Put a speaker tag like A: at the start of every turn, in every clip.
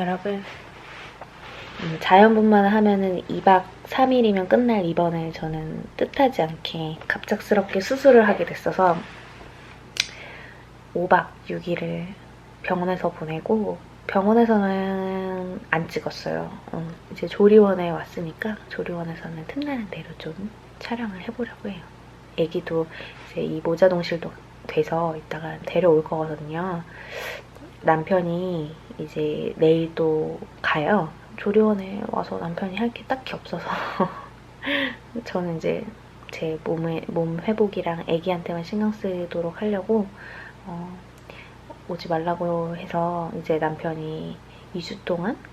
A: 여러분 음, 자연분만을 하면은 2박 3일이면 끝날 입원을 저는 뜻하지 않게 갑작스럽게 수술을 하게 됐어서 5박 6일을 병원에서 보내고 병원에서는 안 찍었어요. 어, 이제 조리원에 왔으니까 조리원에서는 틈나는 대로 좀 촬영을 해보려고 해요. 애기도 이제 이 모자동실도 돼서 이따가 데려올 거거든요. 남편이 이제 내일 또 가요. 조리원에 와서 남편이 할 게 딱히 없어서 저는 이제 제 몸의 몸 회복이랑 아기한테만 신경 쓰도록 하려고 어, 오지 말라고 해서 이제 남편이 2주 동안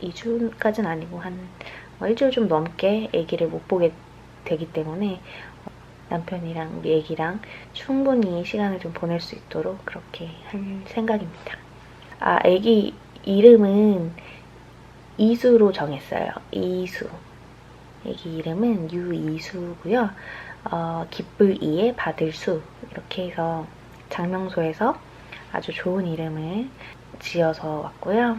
A: 2주까지는 아니고 한 어, 일주일 좀 넘게 아기를 못 보게 되기 때문에 어, 남편이랑 우리 아기랑 충분히 시간을 좀 보낼 수 있도록 그렇게 할 생각입니다. 아, 아기 이름은 이수로 정했어요. 이수. 아기 이름은 유이수고요. 어, 기쁠 이에 받을 수 이렇게 해서 장명소에서 아주 좋은 이름을 지어서 왔고요.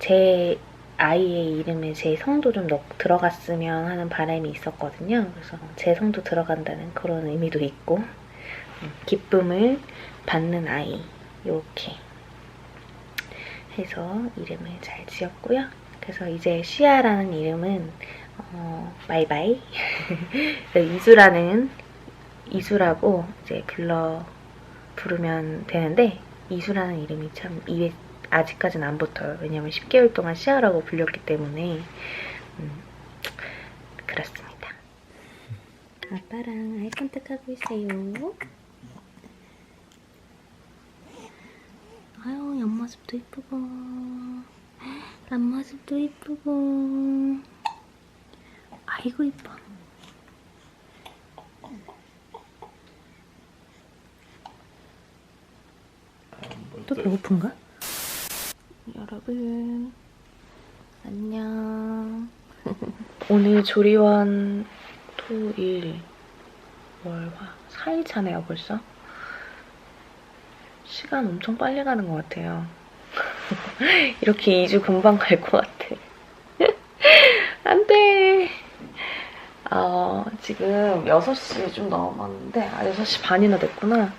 A: 제 아이의 이름에 제 성도 좀 넣, 들어갔으면 하는 바람이 있었거든요. 그래서 제 성도 들어간다는 그런 의미도 있고 음, 기쁨을 받는 아이 이렇게 해서 이름을 잘 지었고요. 그래서 이제 시아라는 이름은 어, 바이바이 이수라는 이수라고 이제 불러 부르면 되는데 이수라는 이름이 참 입에 아직까지는 안 붙어요. 왜냐면 10개월 동안 시아라고 불렸기 때문에 음, 그렇습니다. 아빠랑 아이 컨택하고 있어요. 아유 옆모습도 이쁘고. 앞모습도 이쁘고. 아이고 이뻐. 또 배고픈가? 여러분 안녕. 오늘 조리원 토일. 월화 4일 차네요 벌써 시간 엄청 빨리 가는 것 같아요 이렇게 2주 금방 갈 것 같아 안 돼 어, 지금 6시 좀 넘었는데 아 6시 반이나 됐구나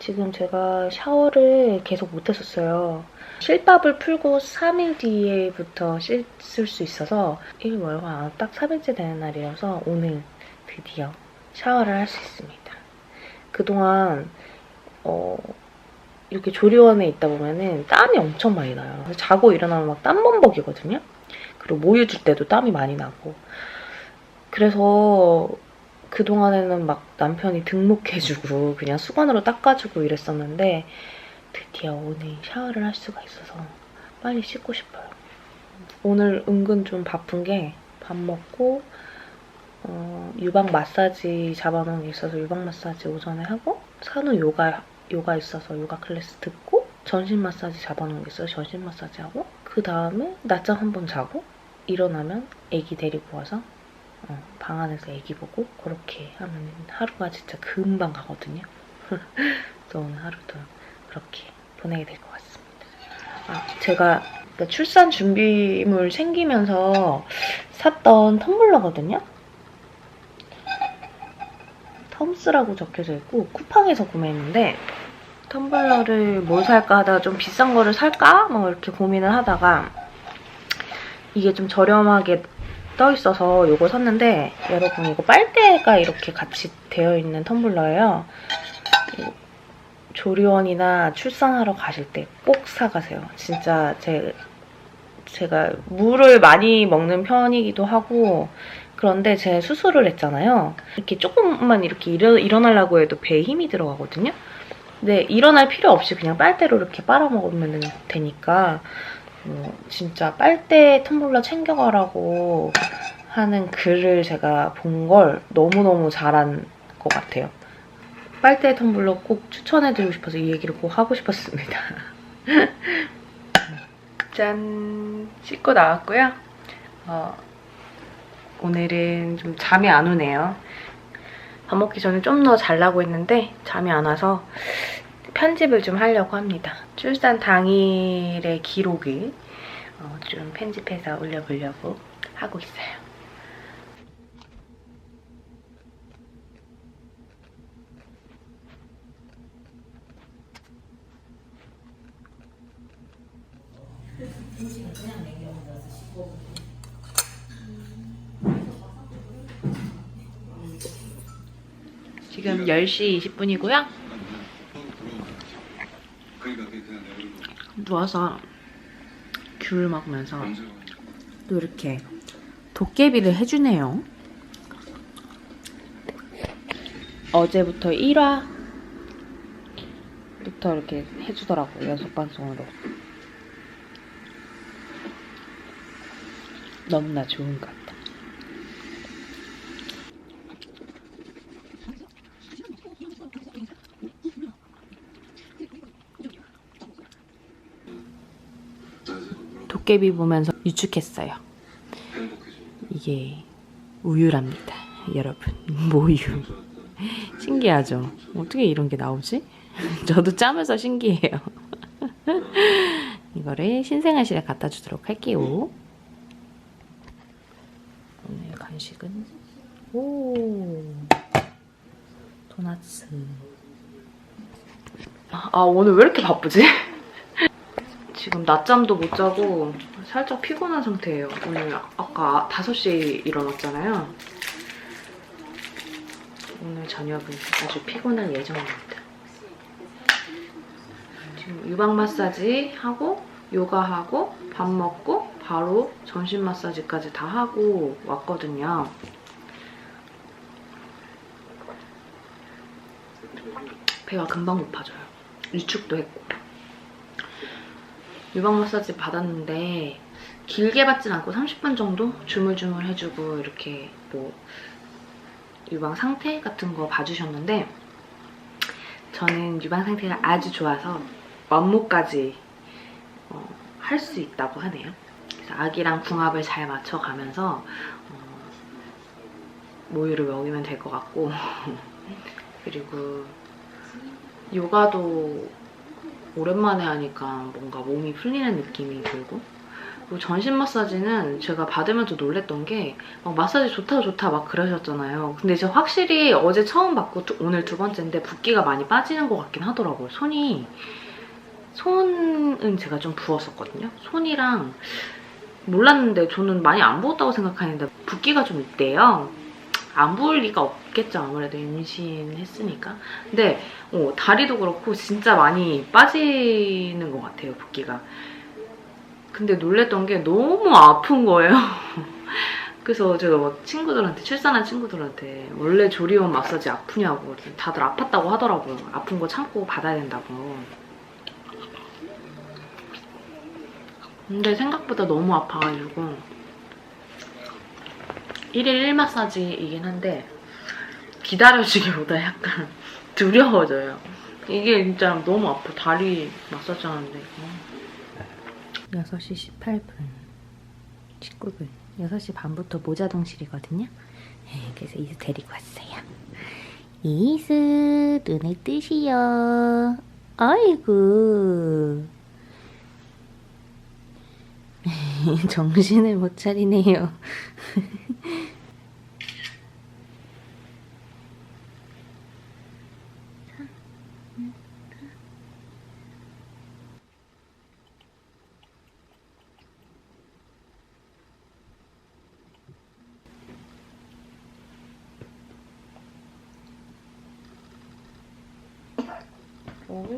A: 지금 제가 샤워를 계속 못했었어요. 실밥을 풀고 3일 뒤에부터 씻을 수 있어서 1월화 딱 3일째 되는 날이어서 오늘 드디어 샤워를 할 수 있습니다. 그동안 어, 이렇게 조리원에 있다 보면은 땀이 엄청 많이 나요. 자고 일어나면 막 땀범벅이거든요. 그리고 모유 줄 때도 땀이 많이 나고. 그래서 그동안에는 막 남편이 등록해주고 그냥 수건으로 닦아주고 이랬었는데 드디어 오늘 샤워를 할 수가 있어서 빨리 씻고 싶어요. 오늘 은근 좀 바쁜 게 밥 먹고 어, 유방 마사지 잡아놓은 게 있어서 유방 마사지 오전에 하고 산후 요가 요가 있어서 요가 클래스 듣고 전신 마사지 잡아놓은 게 있어서 전신 마사지 하고 그 다음에 낮잠 한 번 자고 일어나면 아기 데리고 와서 어, 방 안에서 애기 보고 그렇게 하면 하루가 진짜 금방 가거든요. 그래서 오늘 하루도 그렇게 보내게 될 것 같습니다. 아, 제가 그 출산 준비물 생기면서 샀던 텀블러거든요. 텀스라고 적혀져 있고 쿠팡에서 구매했는데 텀블러를 뭘 살까 하다가 좀 비싼 거를 살까? 뭐 이렇게 고민을 하다가 이게 좀 저렴하게 떠 있어서 이거 샀는데 여러분 이거 빨대가 이렇게 같이 되어 있는 텀블러예요. 조리원이나 출산하러 가실 때 꼭 사가세요. 진짜 제 제가 물을 많이 먹는 편이기도 하고 그런데 제 수술을 했잖아요. 이렇게 조금만 이렇게 일어, 일어나려고 해도 배에 힘이 들어가거든요. 근데 일어날 필요 없이 그냥 빨대로 이렇게 빨아먹으면 되니까 어, 진짜 빨대 텀블러 챙겨가라고 하는 글을 제가 본 걸 너무너무 잘한 것 같아요. 빨대 텀블러 꼭 추천해드리고 싶어서 이 얘기를 꼭 하고 싶었습니다. 짠! 씻고 나왔고요. 어, 오늘은 좀 잠이 안 오네요. 밥 먹기 전에 좀 더 잘라고 했는데 잠이 안 와서 편집을 좀 하려고 합니다. 출산 당일의 기록을 어, 좀 편집해서 올려보려고 하고 있어요. 지금 10시 20분이고요.
B: 그러니까 그게 그냥 내버리고
A: 누워서 귤 먹으면서 또 이렇게 도깨비를 해주네요. 어제부터 1화부터 이렇게 해주더라고요. 연속 방송으로. 너무나 좋은 것 도깨비 보면서 유축했어요. 이게 우유랍니다. 여러분, 모유. 신기하죠? 어떻게 이런 게 나오지? 저도 짜면서 신기해요. 이거를 신생아실에 갖다 주도록 할게요. 오늘 간식은 오 도나츠. 아 오늘 왜 이렇게 바쁘지? 지금 낮잠도 못 자고 살짝 피곤한 상태예요. 오늘 아까 5시에 일어났잖아요. 오늘 저녁은 아주 피곤할 예정입니다. 지금 유방 마사지 하고 요가하고 밥 먹고 바로 전신 마사지까지 다 하고 왔거든요. 배가 금방 고파져요. 유축도 했고. 유방 마사지 받았는데 길게 받진 않고 30분 정도 주물주물 해주고 이렇게 뭐 유방 상태 같은 거 봐주셨는데 저는 유방 상태가 아주 좋아서 만모까지 어, 할수 있다고 하네요. 그래서 아기랑 궁합을 잘 맞춰가면서 어, 모유를 먹이면 될 것 같고 그리고 요가도 오랜만에 하니까 뭔가 몸이 풀리는 느낌이 들고 그리고 전신 마사지는 제가 받으면서 놀랬던 게 막 마사지 좋다 좋다 막 그러셨잖아요. 근데 제가 확실히 어제 처음 받고 두- 오늘 두 번째인데 붓기가 많이 빠지는 것 같긴 하더라고요. 손이 손은 제가 좀 부었었거든요. 손이랑 몰랐는데 저는 많이 안 부었다고 생각하는데 붓기가 좀 있대요. 안 부을 리가 없 겠죠. 아무래도 임신했으니까. 근데 어, 다리도 그렇고 진짜 많이 빠지는 것 같아요. 붓기가. 근데 놀랬던 게 너무 아픈 거예요. 그래서 제가 막 친구들한테 출산한 친구들한테 원래 조리원 마사지 아프냐고 다들 아팠다고 하더라고요. 아픈 거 참고 받아야 된다고. 근데 생각보다 너무 아파가지고 1일 1 마사지이긴 한데 기다려지기보다 약간 두려워져요. 이게 진짜 너무 아파. 다리 마사지 하는데. 6시 18분. 19분. 6시 반부터 모자동실이거든요. 네, 그래서 이수 데리고 왔어요. 이수, 눈을 뜨시오. 아이고. 정신을 못 차리네요.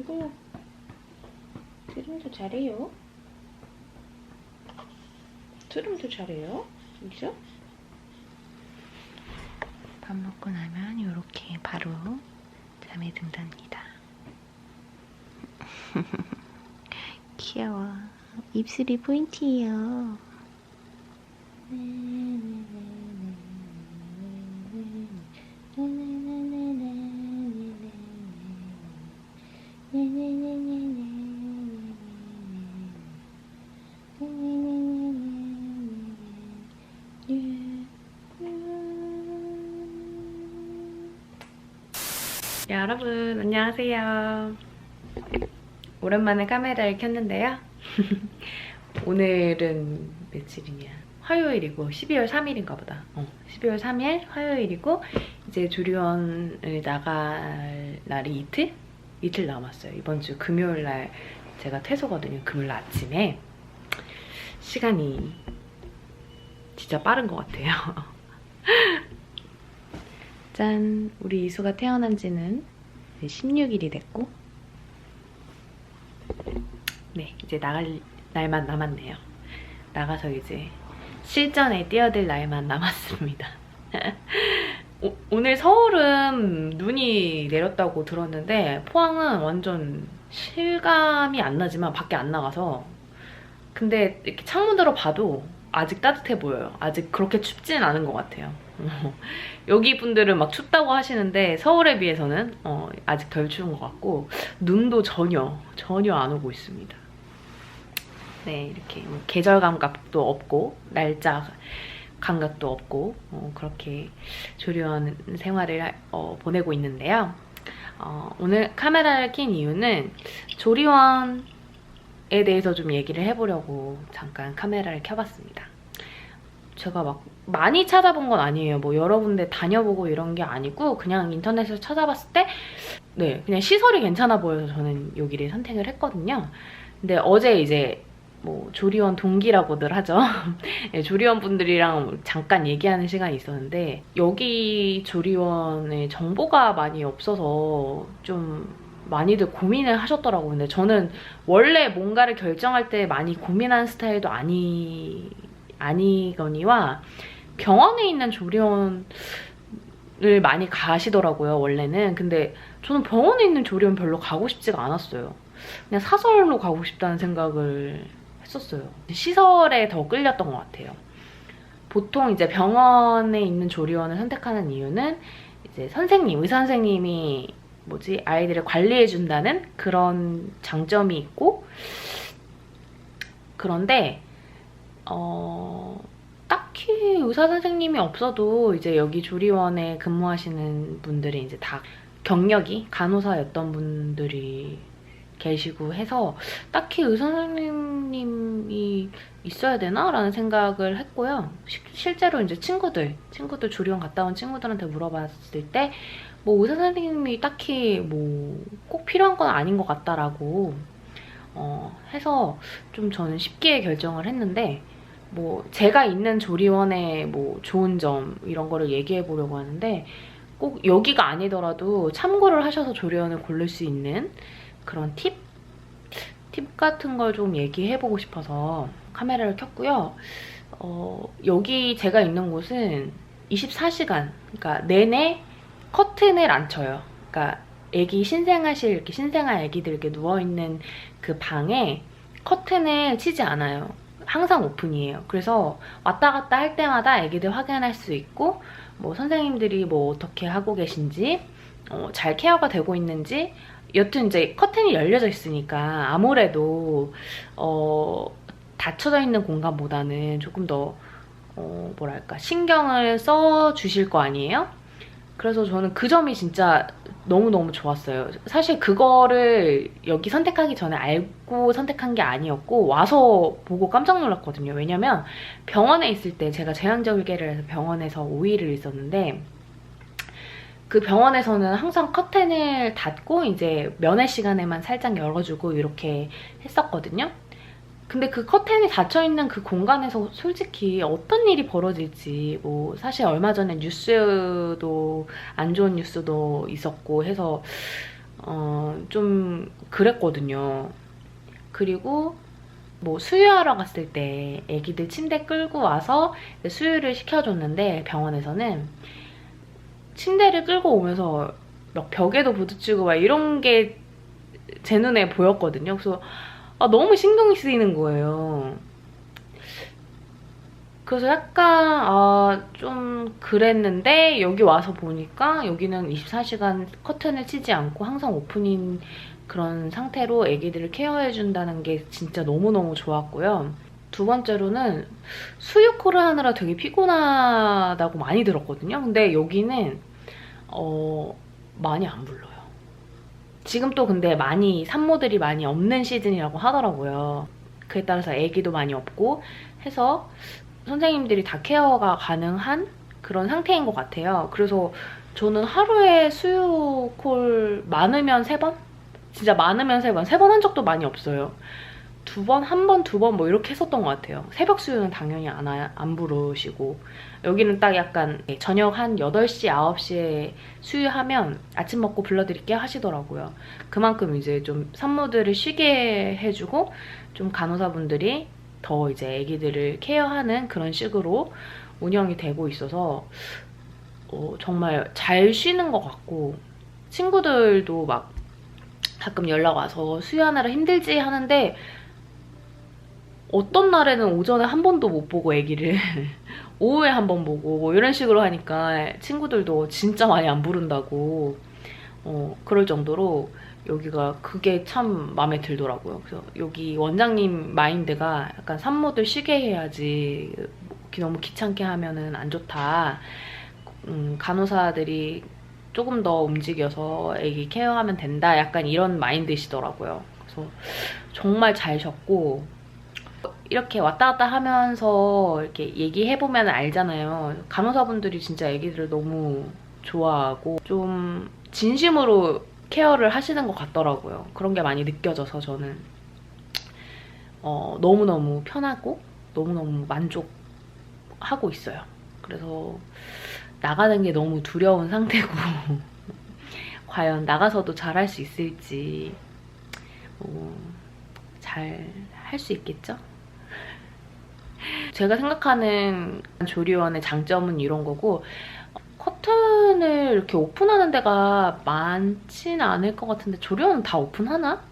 A: 어이구, 트림도 잘해요. 트림도 잘해요. 그죠? 밥 먹고 나면 이렇게 바로 잠에 든답니다. 귀여워. 입술이 포인트예요. 여러분 안녕하세요. 오랜만에 카메라를 켰는데요. 오늘은 며칠이냐? 화요일이고 12월 3일인가 보다. 어, 12월 3일 화요일이고 이제 조리원을 나갈 날이 이틀? 이틀 남았어요. 이번 주 금요일 날 제가 퇴소거든요. 금요일 날 아침에. 시간이 진짜 빠른 것 같아요. 짠! 우리 이수가 태어난 지는 16일이 됐고 네, 이제 나갈 날만 남았네요. 나가서 이제 실전에 뛰어들 날만 남았습니다. 오, 오늘 서울은 눈이 내렸다고 들었는데 포항은 완전 실감이 안 나지만 밖에 안 나가서 근데 이렇게 창문으로 봐도 아직 따뜻해 보여요. 아직 그렇게 춥진 않은 것 같아요. 여기 분들은 막 춥다고 하시는데 서울에 비해서는 어, 아직 덜 추운 것 같고 눈도 전혀 전혀 안 오고 있습니다. 네 이렇게 뭐 계절 감각도 없고 날짜 감각도 없고 어, 그렇게 조리원 생활을 하- 어, 보내고 있는데요. 어, 오늘 카메라를 킨 이유는 조리원에 대해서 좀 얘기를 해보려고 잠깐 카메라를 켜봤습니다. 제가 막 많이 찾아본 건 아니에요. 뭐 여러 군데 다녀보고 이런 게 아니고 그냥 인터넷에서 찾아봤을 때 네, 그냥 시설이 괜찮아 보여서 저는 여기를 선택을 했거든요. 근데 어제 이제 뭐 조리원 동기라고들 하죠. 네, 조리원 분들이랑 잠깐 얘기하는 시간이 있었는데 여기 조리원에 정보가 많이 없어서 좀 많이들 고민을 하셨더라고요. 근데 저는 원래 뭔가를 결정할 때 많이 고민하는 스타일도 아니 아니거니와 병원에 있는 조리원을 많이 가시더라고요, 원래는. 근데 저는 병원에 있는 조리원 별로 가고 싶지가 않았어요. 그냥 사설로 가고 싶다는 생각을 했었어요. 시설에 더 끌렸던 것 같아요. 보통 이제 병원에 있는 조리원을 선택하는 이유는 이제 선생님, 의사 선생님이 뭐지 아이들을 관리해준다는 그런 장점이 있고 그런데 어 딱히 의사 선생님이 없어도 이제 여기 조리원에 근무하시는 분들이 이제 다 경력이 간호사였던 분들이 계시고 해서 딱히 의사 선생님이 있어야 되나 라는 생각을 했고요. 시- 실제로 이제 친구들, 친구들 조리원 갔다 온 친구들한테 물어봤을 때 뭐 의사 선생님이 딱히 뭐 꼭 필요한 건 아닌 것 같다라고 어, 해서 좀 저는 쉽게 결정을 했는데 뭐 제가 있는 조리원의 뭐 좋은 점 이런 거를 얘기해 보려고 하는데 꼭 여기가 아니더라도 참고를 하셔서 조리원을 고를 수 있는 그런 팁? 팁 같은 걸 좀 얘기해 보고 싶어서 카메라를 켰고요. 어, 여기 제가 있는 곳은 24시간, 그러니까 내내 커튼을 안 쳐요. 그러니까 애기 신생아실 이렇게 신생아 애기들 이렇게 누워 있는 그 방에 커튼을 치지 않아요. 항상 오픈이에요. 그래서 왔다 갔다 할 때마다 애기들 확인할 수 있고 뭐 선생님들이 뭐 어떻게 하고 계신지 어, 잘 케어가 되고 있는지 여튼 이제 커튼이 열려져 있으니까 아무래도 어, 닫혀져 있는 공간보다는 조금 더 어, 뭐랄까 신경을 써 주실 거 아니에요? 그래서 저는 그 점이 진짜 너무너무 좋았어요. 사실 그거를 여기 선택하기 전에 알고 선택한 게 아니었고 와서 보고 깜짝 놀랐거든요. 왜냐면 병원에 있을 때 제가 제왕절개를 해서 병원에서 5일을 있었는데 그 병원에서는 항상 커튼을 닫고 이제 면회 시간에만 살짝 열어주고 이렇게 했었거든요. 근데 그 커튼이 닫혀 있는 그 공간에서 솔직히 어떤 일이 벌어질지 뭐 사실 얼마 전에 뉴스도 안 좋은 뉴스도 있었고 해서 어 좀 그랬거든요. 그리고 뭐 수유하러 갔을 때 아기들 침대 끌고 와서 수유를 시켜줬는데 병원에서는 침대를 끌고 오면서 막 벽에도 부딪히고 막 이런 게 제 눈에 보였거든요. 그래서 아, 너무 신경이 쓰이는 거예요. 그래서 약간 아, 좀 그랬는데 여기 와서 보니까 여기는 24시간 커튼을 치지 않고 항상 오픈인 그런 상태로 아기들을 케어해준다는 게 진짜 너무너무 좋았고요. 두 번째로는 수유코를 하느라 되게 피곤하다고 많이 들었거든요. 근데 여기는 어, 많이 안 불러요. 지금 또 근데 많이 산모들이 많이 없는 시즌이라고 하더라고요. 그에 따라서 아기도 많이 없고 해서 선생님들이 다 케어가 가능한 그런 상태인 것 같아요. 그래서 저는 하루에 수유콜 많으면 세 번? 진짜 많으면 세 번. 세 번 한 적도 많이 없어요. 두 번, 한 번, 두 번 뭐 이렇게 했었던 것 같아요. 새벽 수유는 당연히 안, 하- 안 부르시고 여기는 딱 약간 저녁 한 8시, 9시에 수유하면 아침 먹고 불러드릴게 하시더라고요. 그만큼 이제 좀 산모들을 쉬게 해주고 좀 간호사분들이 더 이제 아기들을 케어하는 그런 식으로 운영이 되고 있어서 어, 정말 잘 쉬는 것 같고 친구들도 막 가끔 연락 와서 수유하느라 힘들지 하는데 어떤 날에는 오전에 한 번도 못 보고 아기를 오후에 한 번 보고 뭐 이런 식으로 하니까 친구들도 진짜 많이 안 부른다고 어, 그럴 정도로 여기가 그게 참 마음에 들더라고요. 그래서 여기 원장님 마인드가 약간 산모들 쉬게 해야지 너무 귀찮게 하면은 안 좋다. 음, 간호사들이 조금 더 움직여서 애기 케어하면 된다. 약간 이런 마인드시더라고요. 그래서 정말 잘 쉬었고 이렇게 왔다 갔다 하면서 이렇게 얘기해보면 알잖아요. 간호사분들이 진짜 애기들을 너무 좋아하고 좀 진심으로 케어를 하시는 것 같더라고요. 그런 게 많이 느껴져서 저는 어, 너무너무 편하고 너무너무 만족하고 있어요. 그래서 나가는 게 너무 두려운 상태고 과연 나가서도 잘 할 수 있을지 어, 잘할 수 있겠죠? 제가 생각하는 조리원의 장점은 이런 거고 커튼을 이렇게 오픈하는 데가 많지는 않을 것 같은데 조리원은 다 오픈하나?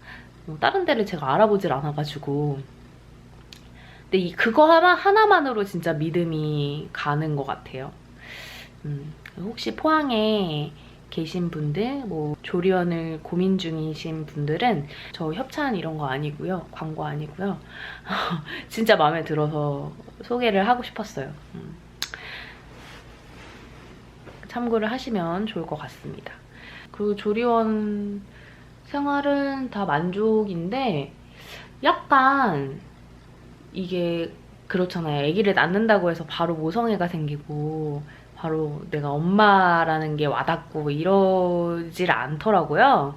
A: 뭐 다른 데를 제가 알아보질 않아가지고 근데 이 그거 하나, 하나만으로 진짜 믿음이 가는 것 같아요 음, 혹시 포항에 계신 분들, 뭐 조리원을 고민 중이신 분들은 저 협찬 이런 거 아니고요, 광고 아니고요. 진짜 마음에 들어서 소개를 하고 싶었어요. 음. 참고를 하시면 좋을 것 같습니다. 그리고 조리원 생활은 다 만족인데 약간 이게 그렇잖아요. 아기를 낳는다고 해서 바로 모성애가 생기고 바로 내가 엄마라는 게 와닿고 이러질 않더라고요.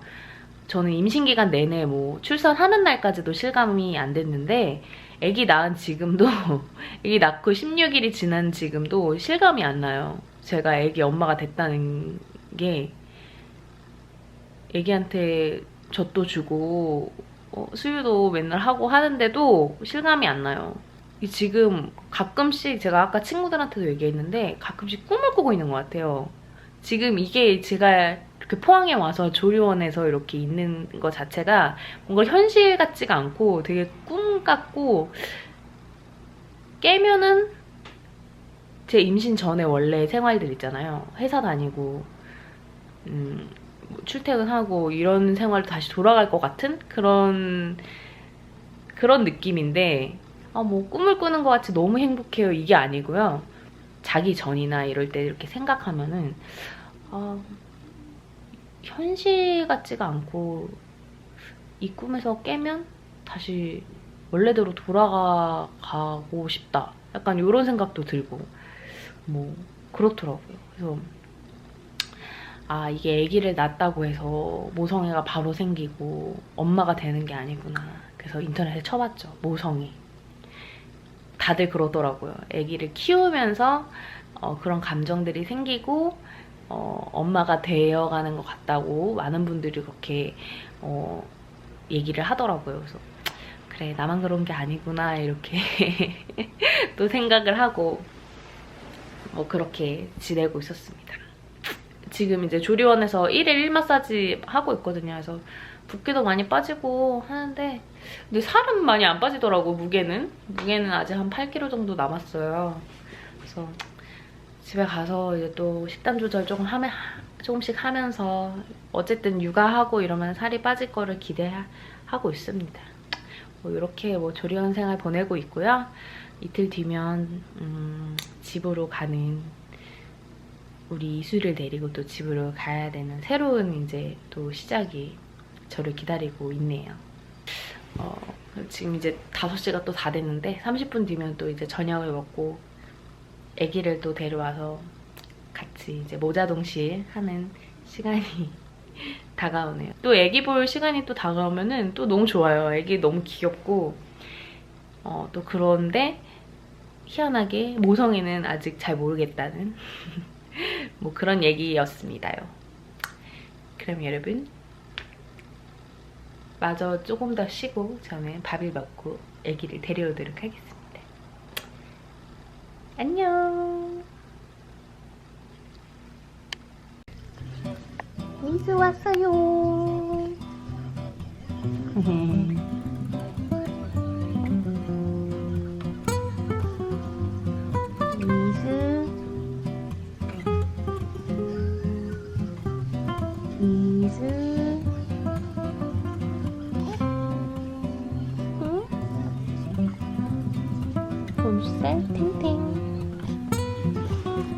A: 저는 임신 기간 내내 뭐 출산하는 날까지도 실감이 안 됐는데 아기 낳은 지금도 아기 낳고 16일이 지난 지금도 실감이 안 나요. 제가 아기 엄마가 됐다는 게 아기한테 젖도 주고 어, 수유도 맨날 하고 하는데도 실감이 안 나요. 이 지금 가끔씩 제가 아까 친구들한테도 얘기했는데 가끔씩 꿈을 꾸고 있는 것 같아요. 지금 이게 제가 이렇게 포항에 와서 조리원에서 이렇게 있는 것 자체가 뭔가 현실 같지가 않고 되게 꿈 같고 깨면은 제 임신 전에 원래 생활들 있잖아요. 회사 다니고 음, 뭐 출퇴근하고 이런 생활로 다시 돌아갈 것 같은 그런 그런 느낌인데 아, 뭐 꿈을 꾸는 것 같이 너무 행복해요. 이게 아니고요. 자기 전이나 이럴 때 이렇게 생각하면은 아, 현실 같지가 않고 이 꿈에서 깨면 다시 원래대로 돌아가고 싶다. 약간 이런 생각도 들고 뭐 그렇더라고요. 그래서 아 이게 아기를 낳았다고 해서 모성애가 바로 생기고 엄마가 되는 게 아니구나. 그래서 인터넷에 쳐봤죠. 모성애. 다들 그러더라고요. 아기를 키우면서 어, 그런 감정들이 생기고 어, 엄마가 되어가는 것 같다고 많은 분들이 그렇게 어, 얘기를 하더라고요. 그래서 그래 나만 그런 게 아니구나 이렇게 또 생각을 하고 뭐 그렇게 지내고 있었습니다. 지금 이제 조리원에서 1일 1 마사지 하고 있거든요. 그래서 붓기도 많이 빠지고 하는데 근데 살은 많이 안 빠지더라고 무게는 무게는 아직 한 8kg 정도 남았어요. 그래서 집에 가서 이제 또 식단 조절 조금 하면 조금씩 하면서 어쨌든 육아하고 이러면 살이 빠질 거를 기대하고 있습니다. 뭐 이렇게 뭐 조리원 생활 보내고 있고요. 이틀 뒤면 음, 집으로 가는 우리 이수를 데리고 또 집으로 가야 되는 새로운 이제 또 시작이 저를 기다리고 있네요. 어, 지금 이제 5시가 또 다 됐는데 30분 뒤면 또 이제 저녁을 먹고 아기를 또 데려와서 같이 이제 모자동실 하는 시간이 다가오네요. 또 아기 볼 시간이 또 다가오면은 또 너무 좋아요. 아기 너무 귀엽고 어, 또 그런데 희한하게 모성애는 아직 잘 모르겠다는 뭐 그런 얘기였습니다요. 그럼 여러분 마저 조금 더 쉬고 저는 밥을 먹고 아기를 데려오도록 하겠습니다. 안녕. 미수 왔어요.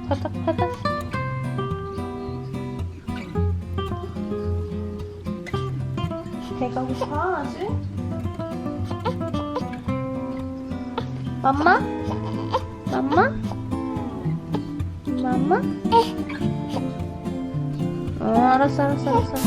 A: 파닥파닥. 배가 고파 아직? 맘마? 맘마? 맘마? 어 알았어 알았어 알았어